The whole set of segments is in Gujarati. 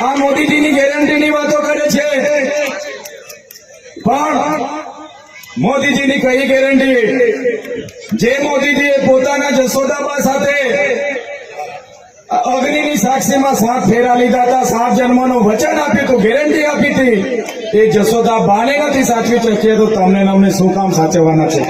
આ મોદીજીની ગેરંટીની વાતો કરે છે. પણ મોદીજીની કઈ ગેરંટી? જે મોદીજીએ પોતાના જસોદાબા સાથે અગ્નિની સાક્ષીમાં સાત ફેરા લીધા હતા સાત જન્મનું વચન આપ્યું હતું, ગેરંટી આપી હતી. એ જશોદા બાને નથી સાચવી શકીએ તો તમને અમને શું કામ સાચવવાના છે?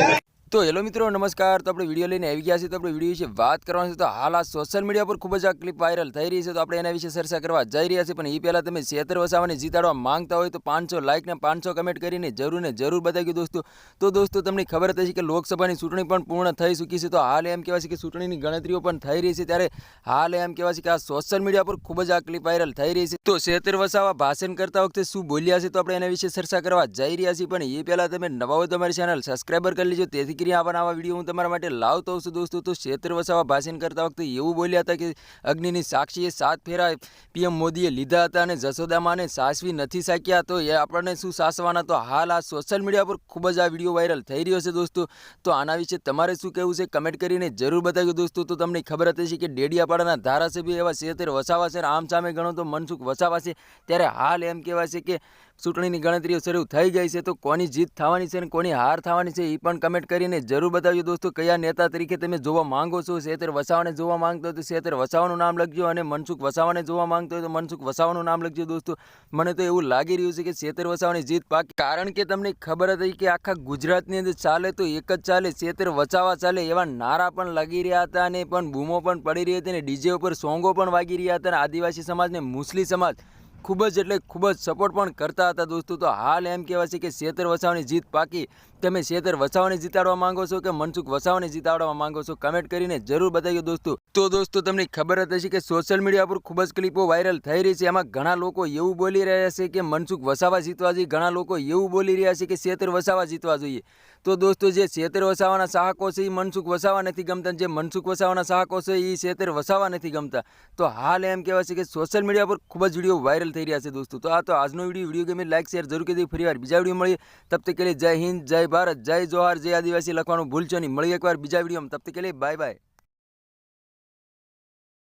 તો હેલો મિત્રો, નમસ્કાર. તો આપણે વીડિયો લઈને આવી ગયા છીએ. તો આપણે વીડિયો વિશે વાત કરવાની છે. તો હાલ આ સોશિયલ મીડિયા પર ખૂબ જ આ ક્લિપ વાયરલ થઈ રહી છે. તો આપણે એના વિશે ચર્ચા કરવા જઈ રહ્યા છીએ. પણ એ પહેલાં તમે શેતર વસાવાને જીતાડવા માંગતા હોય તો પાંચસો લાઇક ને પાંચસો કમેન્ટ કરીને જરૂર ને જરૂર બતાવી દોસ્તો. તો દોસ્તો, તમને ખબર હતી કે લોકસભાની ચૂંટણી પણ પૂર્ણ થઈ ચૂકી છે. તો હાલ એમ કહેવાય છે કે ચૂંટણીની ગણતરીઓ પણ થઈ રહી છે. ત્યારે હાલ એમ કહેવાય છે કે આ સોશિયલ મીડિયા પર ખૂબ જ આ ક્લિપ વાયરલ થઈ રહી છે. તો શેતર વસાવા ભાષણ કરતા વખતે શું બોલ્યા છે? તો આપણે એના વિશે ચર્ચા કરવા જઈ રહ્યા છીએ. પણ એ પહેલાં તમે નવા હોય તમારી ચેનલ સબસ્ક્રાઈબર કરી લેજો. તેથી કરીને આવા વીડિયો હું તમારા માટે લાવતો છું દોસ્તો. તો ક્ષેત્ર વસાવા ભાષણ કરતા વખતે એવું બોલ્યા હતા કે અગ્નિની સાક્ષીએ સાત ફેરા પીએમ મોદીએ લીધા હતા અને જશોદામાને સાસવી નથી શક્યા તો એ આપણને શું સાસવાના? તો હાલ આ સોશિયલ મીડિયા પર ખૂબ જ આ વીડિયો વાયરલ થઈ રહ્યો છે દોસ્તો. તો આના વિશે તમારે શું કહેવું છે? કમેન્ટ કરીને જરૂર બતાવ્યું દોસ્તો. તો તમને ખબર હતી કે ડેડિયાપાડાના ધારાસભ્ય એવા ક્ષેત્ર વસાવા છે. આમ સામે ગણો તો મનસુખ વસાવા છે. ત્યારે હાલ એમ કહેવાય છે કે ચૂંટણીની ગણતરીઓ શરૂ થઈ ગઈ છે, તો કોની જીત થવાની છે અને કોની હાર થવાની છે એ પણ કમેન્ટ કરીને જરૂર બતાવજો દોસ્તો. કયા નેતા તરીકે તમે જોવા માંગો છો? શેતર વસાવાને જોવા માંગતો તો શેતર વસાવાનું નામ લખજો અને મનસુખ વસાવાને જોવા માંગતો હોય તો મનસુખ વસાવાનું નામ લખજો દોસ્તો. મને તો એવું લાગી રહ્યું છે કે શેતર વસાવાની જીત પાકી કારણ કે તમને ખબર હતી કે આખા ગુજરાતની અંદર ચાલે તો એક જ ચાલે, શેતર વસાવા ચાલે એવા નારા પણ લાગી રહ્યા હતા અને પણ બૂમો પણ પડી રહી હતી અને ડીજે ઉપર સોંગો પણ વાગી રહ્યા હતા અને આદિવાસી સમાજને મુસ્લિમ સમાજ ખૂબ જ એટલે ખૂબ જ સપોર્ટ પણ કરતા હતા દોસ્તો. તો હાલ એમ કહેવાય છે કે શેતર વસાવાની જીત પાકી. તમે શેતર વસાવાને જીતાડવા માંગો છો કે મનસુખ વસાવાને જીતાડવા માંગો છો? કમેન્ટ કરીને જરૂર બતાવ્યો દોસ્તો. તો દોસ્તો તમને ખબર જ હશે કે સોશિયલ મીડિયા પર ખૂબ જ ક્લિપો વાયરલ થઈ રહી છે. એમાં ઘણા લોકો એવું બોલી રહ્યા છે કે મનસુખ વસાવા જીતવા જોઈએ. ઘણા લોકો એવું બોલી રહ્યા છે કે શેતર વસાવા જીતવા જોઈએ. તો દોસ્તો જે શેતર વસાવાના સાહકો છે એ મનસુખ વસાવા નથી ગમતા. જે મનસુખ વસાવાના સાહકો છે એ શેતર વસાવા નથી ગમતા. તો હાલ એમ કહેવાય છે કે સોશિયલ મીડિયા પર ખૂબ જ વીડિયો વાયરલ થઈ રહ્યા છે દોસ્તો. તો આ તો આજનો વીડિયો વીડિયો ગમે લાઈક શેર જરૂર કરી ફરી વાર બીજા વીડિયો મળીએ. તબ તક જય હિન્દ, જય ભારત, જય જોહાર, જય આદિવાસી લખવાનું ભૂલશો નહીં. મળીએ એકવાર બીજા વિડીયોમાં. તબ તક કે બાય બાય